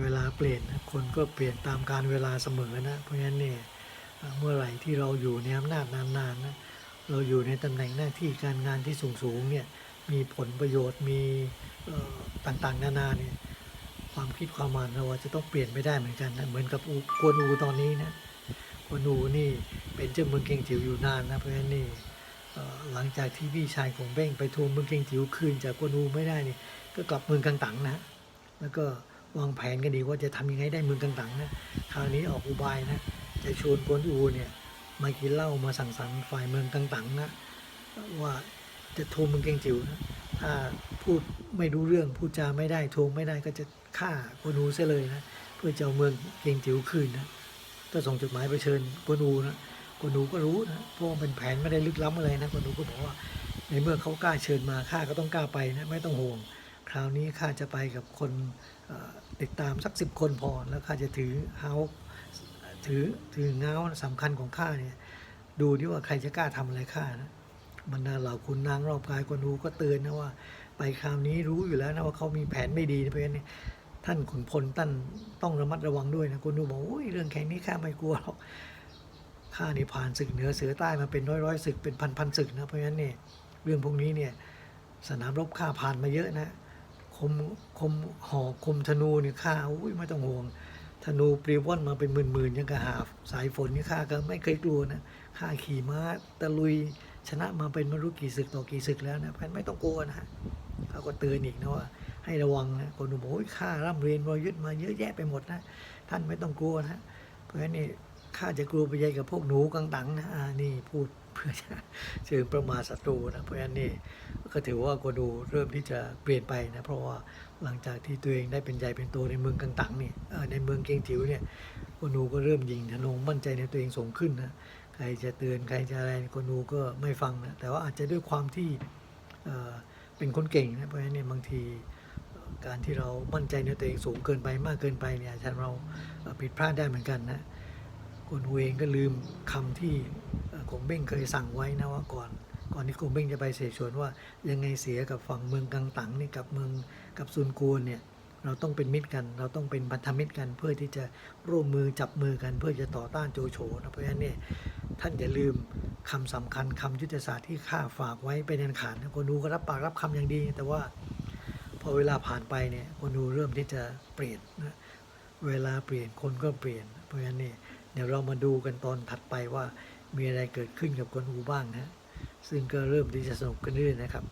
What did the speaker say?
เวลาเปลี่ยนคนก็เปลี่ยนตามการเวลาเสมอนะเพราะฉะนั้นเนี่ยเมื่อไหร่ที่เราอยู่ในอำนาจนานๆนะเราอยู่ในตำแหน่งหน้าที่การงานที่สูงๆเนี่ยมีผลประโยชน์มีต่างๆ นานาเนี่ยความคิดความอ่านเราจะต้องเปลี่ยนไม่ได้เหมือนกันนะเหมือนกับกวนอูตอนนี้นะกวนอูนี่เป็นเจ้าเมืองเกงจิ๋วอยู่นานนะเพราะฉะนั้นนี่หลังจากที่พี่ชายของเบ้งไปทวงเมืองเกงจิ๋วคืนจากกวนอูไม่ได้นี่ก็กลับเมืองกังตังนะแล้วก็ วางแผนกันดีว่าจะทำยังไงได้เมืองต่างๆนะคราวนี้ออกอุบายนะ จะชวนกวนอูเนี่ยมากินเหล้ามาสั่งสรรค์ฝ่ายเมืองต่างๆนะว่าจะทวงเมืองเกงจิ๋วนะถ้าพูดไม่รู้เรื่องพูดจาไม่ได้ทวงไม่ได้ก็จะฆ่ากวนอูเสียเลยนะเพื่อจะเอาเมืองเกงจิ๋วคืนนะก็ส่งจดหมายไปเชิญกวนอูนะกวนอูก็รู้นะเพราะว่าเป็นแผนไม่ได้ลึกล้ำอะไรนะกวนอูก็บอกว่าในเมื่อเขากล้าเชิญมาข้าก็ต้องกล้าไปนะไม่ต้องห่วง คราวนี้ข้าจะไปกับคน ติดตามสักสิบคนพอแล้วข้าจะถือเฮาถือถือเงาสำคัญของข้าเนี่ยดูดิว่าใครจะกล้าทำอะไรข้านะบรรดาเหล่าคุณนางรอบกายกนอูก็เตือนนะว่า ไปคราวนี้รู้อยู่แล้วนะว่าเขามีแผนไม่ดีเพราะฉะนั้นท่านขุนพลท่านต้องระมัดระวังด้วยนะกนอูบอกโอ้ยเรื่องแค่นี้ข้าไม่กลัวหรอกข้านี่ผ่านศึกเหนือเสือใต้มาเป็นร้อยร้อยศึกเป็นพันพันศึกนะเพราะฉะนั้นเนี่ยเรื่องพวกนี้เนี่ยสนามรบข้าผ่านมาเยอะนะ มคมหอกคมธนูเนี่ยข้าอุ้ยไม่ต้องห่วง ธนูปลิวว่อนมาเป็นหมื่นๆยังกระหาสายฝนนี่ข้าก็ไม่เคยกลัวนะข้าขี่ม้าตะลุยชนะมาเป็นไม่รู้กี่ศึกต่อกี่ศึกแล้วนะแพนไม่ต้องกลัวนะเขาก็เตือนอีกนะว่าให้ระวังนะคนหนุ่มโอ้ยข้าร่ำเรียนรอยุทธ์มาเยอะแยะไปหมดนะ ท่านไม่ต้องกลัวนะเพราะฉะนั้นนี่ ข้าจะกลัวไปใหญ่กับพวกหนูกังตังนะนี่พูดเพื่อจะเชิงประมาศัตรูนะเพราะฉะนั้นนี่ก็ถือว่าโกดูเริ่มที่จะเปลี่ยนไปนะเพราะว่าหลังจากที่ตัวเองได้เป็นใหญ่เป็นโตในเมืองกังตังเนี่ยในเมืองเกงจิ๋วเนี่ยโกนูก็เริ่มยิงธนงมั่นใจในตัวเองสูงขึ้นนะใครจะเตือนใครจะอะไรโกนูก็ไม่ฟังนะแต่ว่าอาจจะด้วยความที่เเป็นคนเก่งนะเพราะฉะนั้นเนี่ยบางทีการที่เรามั่นใจในตัวเองสูงเกินไปมากเกินไปเนี่ยอาจจะเราผิดพลาดได้เหมือนกันนะ โกนูเองก็ลืมคำที่เอ่อกงเบ้งเคยสั่งไว้นะว่าก่อน ก่อนที่กงเบ้งจะไปเสฉวนว่ายังไงเสียกับฝั่งเมืองกังตังนี่กับเมืองกับซุนกวนเนี่ยเราต้องเป็นมิตรกัน เราต้องเป็นพันธมิตรกัน เพื่อที่จะร่วมมือจับมือกัน เพื่อจะต่อต้านโจโฉนะเพราะฉะนั้นเนี่ยท่านอย่าลืมคำสำคัญคำยุทธศาสตร์ที่ข้าฝากไว้เป็นอันขาดนะคนดูก็รับปากรับคำอย่างดี แต่ว่าพอเวลาผ่านไปเนี่ยคนดูเริ่มที่จะเปลี่ยนนะเวลาเปลี่ยนคนก็เปลี่ยน เพราะฉะนั้นเนี่ย เดี๋ยวเรามาดูกันตอนถัดไปว่ามีอะไรเกิดขึ้นกับคนอูบ้างนะซึ่งก็เริ่มที่จะสนุกขึ้นเรื่อยนะครับ